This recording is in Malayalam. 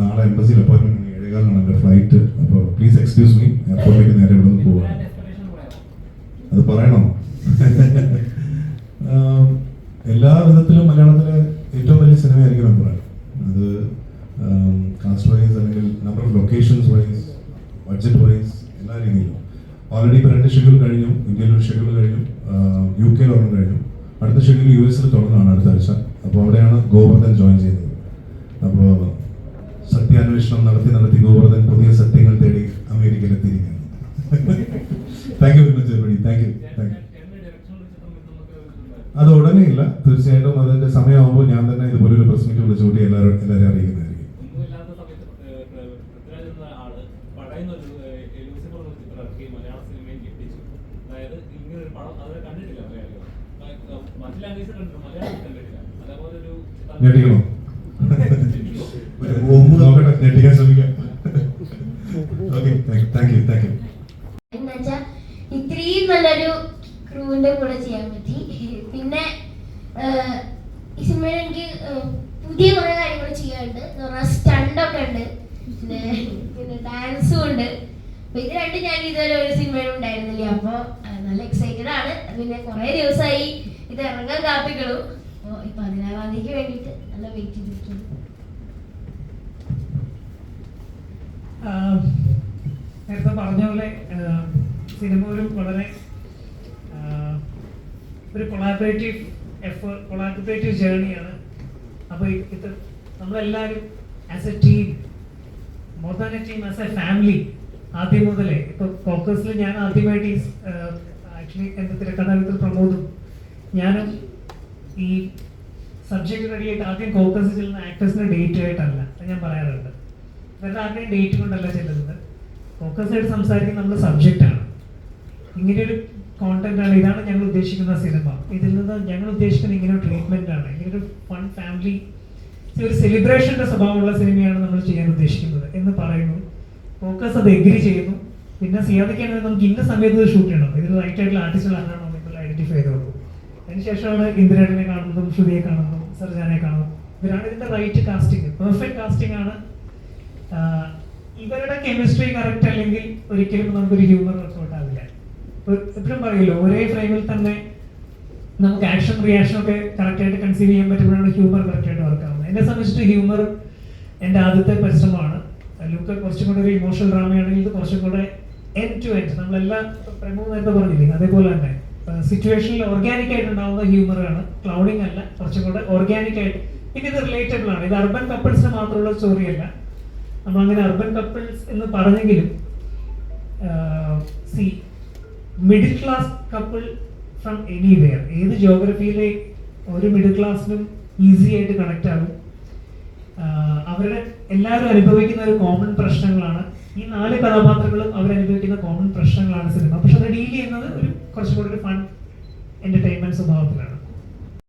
നാളെ എംബസിയിൽ അപ്പോയിൻമെന്റ് ഏഴേകാലാണ് എന്റെ ഫ്ലൈറ്റ് അപ്പോൾ പ്ലീസ് എക്സ്ക്യൂസ് മീ എയർപോർട്ടിലേക്ക് നേരെ ഇവിടെ നിന്ന് പോവാണ്. അത് പറയണോ. എല്ലാ വിധത്തിലും മലയാളത്തിലെ ഏറ്റവും വലിയ സിനിമയായിരിക്കും പറയാം അത് കാസ്റ്റ് വൈസ് അല്ലെങ്കിൽ number of locations wise budget wise എല്ലാ രീതിയിലും. ഓൾറെഡി ഇപ്പോൾ രണ്ട് ഷെഡ്യൂൾ കഴിഞ്ഞു. ഇന്ത്യയിൽ ഒരു ഷെഡ്യൂൾ കഴിഞ്ഞു. യു കെയിൽ ഒരെണ്ണം കഴിഞ്ഞു. അടുത്ത ഷെഡ്യൂൾ യു എസിൽ തുടങ്ങുകയാണ് അടുത്ത ആഴ്ച. അപ്പോൾ അവിടെയാണ് ഗോവർദ്ധൻ ജോയിൻ ചെയ്യുന്നത് അപ്പോൾ സത്യാന്വേഷണം നടത്തി നടത്തി ഗോവർദ്ധൻ പുതിയ സത്യങ്ങൾ തേടി അമേരിക്കയിൽ എത്തിയിരിക്കുകയാണ് thank you very much every thank you thank you അത് ഉടനെ ഇല്ല. തീർച്ചയായിട്ടും അതിന്റെ സമയമാകുമ്പോൾ ഞാൻ തന്നെ ഇതുപോലൊരു ഒരു മീറ്റ് വിളിച്ചുകൂടി എല്ലാവരും എല്ലാവരും അറിയിക്കുന്നതായിരിക്കും ഞെട്ടിക്കണോ? നോക്കട്ടെ ഞെട്ടിക്കാൻ ശ്രമിക്കാം. Okay thank you thank you എന്നുവെച്ചാ ഇത്രയും നല്ലൊരു ക്രൂവിന്റെ കൂടെ ചെയ്യാൻ പറ്റി. പിന്നെ ഈ സിനിമയിൽ എനിക്ക് പുതിയ കുറെ കാര്യങ്ങൾ ചെയ്യാനുണ്ട്. എന്ന് പറഞ്ഞാൽ സ്റ്റണ്ടൊക്കെ ഉണ്ട്. പിന്നെ പിന്നെ ഡാൻസും ഉണ്ട്. അപ്പൊ ഇത് രണ്ടും ഞാൻ ഇതുവരെ ഒരു സിനിമയിലും ഉണ്ടായിരുന്നില്ല. അപ്പൊ നല്ല എക്സൈറ്റഡ് ആണ്. പിന്നെ കുറെ ദിവസമായി ഇത് ഇറങ്ങാൻ കാത്തിക്കളും അപ്പൊ ഈ പതിനാറാം തീയതിക്ക് വേണ്ടിയിട്ട് നല്ല വെയിറ്റ് ആഹ് നേരത്തെ പറഞ്ഞ പോലെ സിനിമ ഒരു വളരെ ഒരു കൊളാബറേറ്റീവ് എഫേർട്ട് കൊളാബറേറ്റീവ് ജേർണിയാണ് അപ്പോൾ ഇത് നമ്മളെല്ലാവരും as a team more than a team as a family ആദ്യം മുതലേ. ഇപ്പോൾ ഫോക്കസിൽ ഞാൻ ആദ്യമായിട്ട് ഈ ആക്ച്വലി എന്റെ തിരക്കഥാകൃത്തിൽ പ്രമോദും ഞാനും ഈ സബ്ജക്ട് റെഡിയായിട്ട് ആദ്യം ഫോക്കസ് ചെല്ലുന്ന ആക്ടേഴ്സിന് ഡേറ്റ് ആയിട്ടല്ല. ഞാൻ പറയാറുണ്ട്. ഇവരുടെ ആരുടെയും ഡേറ്റ് കൊണ്ടല്ല ചെല്ലുന്നത്. ഫോക്കസ് ആയിട്ട് സംസാരിക്കുന്ന നമ്മുടെ സബ്ജക്റ്റാണ് ഇങ്ങനെ ഒരു കോണ്ടന്റ് ആണ്. ഇതാണ് ഞങ്ങൾ ഉദ്ദേശിക്കുന്ന സിനിമ ഇതിൽ നിന്ന് ഞങ്ങൾ ഉദ്ദേശിക്കുന്ന ഇങ്ങനെ ട്രീറ്റ്മെന്റ് ആണ്. ഇങ്ങനെ ഒരു ഫൺ ഫാമിലി ഒരു സെലിബ്രേഷന്റെ സ്വഭാവമുള്ള സിനിമയാണ് നമ്മൾ ചെയ്യാൻ ഉദ്ദേശിക്കുന്നത് എന്ന് പറയുന്നു. ഫോക്കസ് അത് എഗ്രി ചെയ്യുന്നു. പിന്നെ സിയാദിക്കാണെങ്കിൽ നമുക്ക് ഇന്ന സമയത്ത് ഷൂട്ട് ചെയ്യണം. ഇതിൽ റൈറ്റ് ആയിട്ടുള്ള ആർട്ടിസ്റ്റുകൾ ആരാണോ നമ്മൾ ഐഡന്റിഫൈ ചെയ്തോളൂ അതിനുശേഷമാണ് ഇന്ദിരേടനെ കാണുന്നതും ശ്രുതിയെ കാണുന്നതും സർജാനെ കാണുന്നതും. ഇവരാണ് ഇതിന്റെ റൈറ്റ് കാസ്റ്റിംഗ് പെർഫെക്റ്റ് കാസ്റ്റിംഗ് ആണ്. ഇവരുടെ കെമിസ്ട്രി കറക്റ്റ് അല്ലെങ്കിൽ ഒരിക്കലും നമുക്കൊരു ഹ്യൂമർ ആവില്ല എപ്പോഴും പറയല്ലോ ഒരേ ഫ്രെയിമിൽ തന്നെ നമുക്ക് ആക്ഷൻ റിയാക്ഷൻ ഒക്കെ കറക്റ്റ് ആയിട്ട് കൺസീവ് ചെയ്യാൻ പറ്റുമ്പോഴാണ് ഹ്യൂമർ കറക്റ്റ് ആയിട്ട് വർക്ക് ആവുന്നത്. എന്നെ സംബന്ധിച്ചിട്ട് ഹ്യൂമർ എന്റെ ആദ്യത്തെ പരിശ്രമമാണ്. ലൂക്ക കുറച്ചും കൂടെ ഒരു ഇമോഷണൽ ഡ്രാമയാണെങ്കിൽ ഇത് കുറച്ചും കൂടെ എൻ ടു എൻഡ് നമ്മളെല്ലാം പ്രമോ നേരത്തെ പറഞ്ഞില്ലേ അതേപോലെ തന്നെ. സിറ്റുവേഷനിൽ ഓർഗാനിക് ആയിട്ട് ഉണ്ടാവുന്ന ഹ്യൂമറാണ് ക്ലൗഡിങ് അല്ല കുറച്ചും കൂടെ ഓർഗാനിക് ആയിട്ട്. പിന്നെ ഇത് റിലേറ്റബിൾ ആണ്. ഇത് അർബൻ കപ്പിൾസിന് മാത്രമുള്ള സ്റ്റോറി അല്ല. നമ്മൾ അങ്ങനെ അർബൻ കപ്പിൾസ് എന്ന് പറഞ്ഞെങ്കിലും C middle class couple from anywhere ഏത് ജോഗ്രഫിയിലെ ഒരു മിഡിൽ ക്ലാസ്സിനും ഈസി ആയിട്ട് കണക്ട് ആകും. അവരുടെ എല്ലാവരും അനുഭവിക്കുന്ന ഒരു കോമൺ പ്രശ്നങ്ങളാണ്. ഈ നാല് കഥാപാത്രങ്ങളും അവരനുഭവിക്കുന്ന കോമൺ പ്രശ്നങ്ങളാണ് സിനിമ. പക്ഷെ അത് ഡീൽ ചെയ്യുന്നത് ഒരു കുറച്ചുകൂടി ഒരു ഫൺ എന്റർടൈൻമെന്റ് സ്വഭാവത്തിലാണ്.